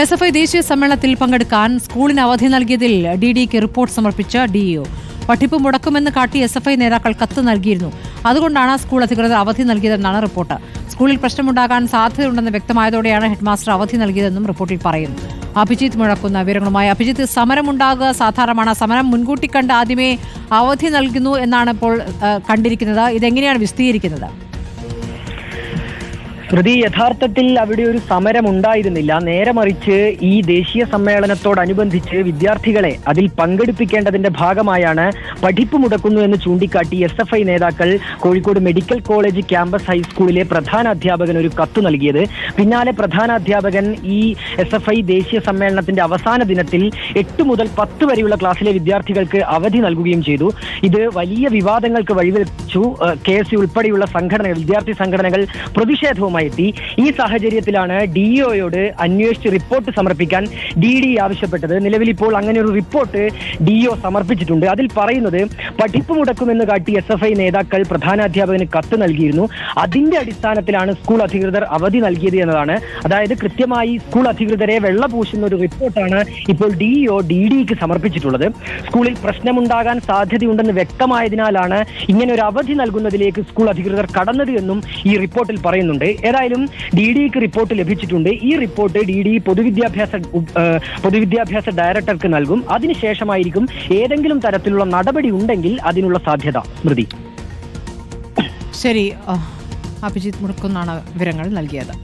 S F I ദേശീയ സമ്മേളനത്തിൽ പങ്കെടുക്കാൻ സ്കൂളിന് അവധി നൽകിയതിൽ ഡി ഡിക്ക് റിപ്പോർട്ട് സമർപ്പിച്ച ഡിഇഒ പഠിപ്പ് മുടക്കുമെന്ന് കാട്ടി എസ് എഫ് ഐ നേതാക്കൾ കത്ത് നൽകിയിരുന്നു. അതുകൊണ്ടാണ് സ്കൂൾ അധികൃതർ അവധി നൽകിയതെന്നാണ് റിപ്പോർട്ട്. സ്കൂളിൽ പ്രശ്നമുണ്ടാകാൻ സാധ്യതയുണ്ടെന്ന് വ്യക്തമായതോടെയാണ് ഹെഡ്മാസ്റ്റർ അവധി നൽകിയതെന്നും റിപ്പോർട്ടിൽ പറയുന്നു. അഭിജിത്ത് മുഴക്കുന്ന വിവരങ്ങളുമായി അഭിജിത്ത് സമരമുണ്ടാകുക സാധാരണമാണ്. സമരം മുൻകൂട്ടി കണ്ട് ആദ്യമേ അവധി നൽകുന്നു എന്നാണ് ഇപ്പോൾ കണ്ടിരിക്കുന്നത്. ഇതെങ്ങനെയാണ് വിശദീകരിക്കുന്നത്? ശ്രുതി യഥാർത്ഥത്തിൽ അവിടെ ഒരു സമരം ഉണ്ടായിരുന്നില്ല. നേരെ മറിച്ച് ഈ ദേശീയ സമ്മേളനത്തോടനുബന്ധിച്ച് വിദ്യാർത്ഥികളെ അതിൽ പങ്കെടുപ്പിക്കേണ്ടതിന്റെ ഭാഗമായാണ് പഠിപ്പ് മുടക്കുന്നു എന്ന് ചൂണ്ടിക്കാട്ടി എസ് എഫ് ഐ നേതാക്കൾ കോഴിക്കോട് മെഡിക്കൽ കോളേജ് ക്യാമ്പസ് ഹൈസ്കൂളിലെ പ്രധാന അധ്യാപകൻ ഒരു കത്ത് നൽകിയത്. പിന്നാലെ പ്രധാന അധ്യാപകൻ ഈ എസ് എഫ് ഐ ദേശീയ സമ്മേളനത്തിന്റെ അവസാന ദിനത്തിൽ എട്ട് മുതൽ പത്ത് വരെയുള്ള ക്ലാസ്സിലെ വിദ്യാർത്ഥികൾക്ക് അവധി നൽകുകയും ചെയ്തു. ഇത് വലിയ വിവാദങ്ങൾക്ക് വഴിവെച്ചു. കെ എസ് ഉൾപ്പെടെയുള്ള സംഘടനകൾ വിദ്യാർത്ഥി സംഘടനകൾ പ്രതിഷേധവുമായി എത്തി. ഈ സാഹചര്യത്തിലാണ് ഡിഇഒയോട് അന്വേഷിച്ച് റിപ്പോർട്ട് സമർപ്പിക്കാൻ ഡി ഡി ആവശ്യപ്പെട്ടത്. നിലവിൽ ഇപ്പോൾ അങ്ങനെ ഒരു റിപ്പോർട്ട് ഡിഇഒ സമർപ്പിച്ചിട്ടുണ്ട്. അതിൽ പറയുന്നത് പഠിപ്പ് മുടക്കുമെന്ന് കാട്ടി എസ് എഫ് ഐ നേതാക്കൾ പ്രധാനാധ്യാപകന് കത്ത് നൽകിയിരുന്നു. അതിന്റെ അടിസ്ഥാനത്തിലാണ് സ്കൂൾ അധികൃതർ അവധി നൽകിയത് എന്നതാണ്. അതായത് കൃത്യമായി സ്കൂൾ അധികൃതരെ വെള്ളപൂശുന്ന ഒരു റിപ്പോർട്ടാണ് ഇപ്പോൾ ഡിഇഒ ഡി ഡിക്ക് സമർപ്പിച്ചിട്ടുള്ളത്. സ്കൂളിൽ പ്രശ്നമുണ്ടാകാൻ സാധ്യതയുണ്ടെന്ന് വ്യക്തമായതിനാലാണ് ഇങ്ങനെ ഒരു അവധി നൽകുന്നതിലേക്ക് സ്കൂൾ അധികൃതർ കടന്നത് എന്നും ഈ റിപ്പോർട്ടിൽ പറയുന്നുണ്ട്. ഏതായാലും ഡി ഡിക്ക് റിപ്പോർട്ട് ലഭിച്ചിട്ടുണ്ട്. ഈ റിപ്പോർട്ട് ഡി ഡി പൊതുവിദ്യാഭ്യാസ പൊതുവിദ്യാഭ്യാസ ഡയറക്ടർക്ക് നൽകും. അതിനുശേഷമായിരിക്കും ഏതെങ്കിലും തരത്തിലുള്ള നടപടി ഉണ്ടെങ്കിൽ അതിനുള്ള സാധ്യത. ശരി അഭിജിത്ത് മുടക്കുന്നാണ് വിവരങ്ങൾ നൽകിയത്.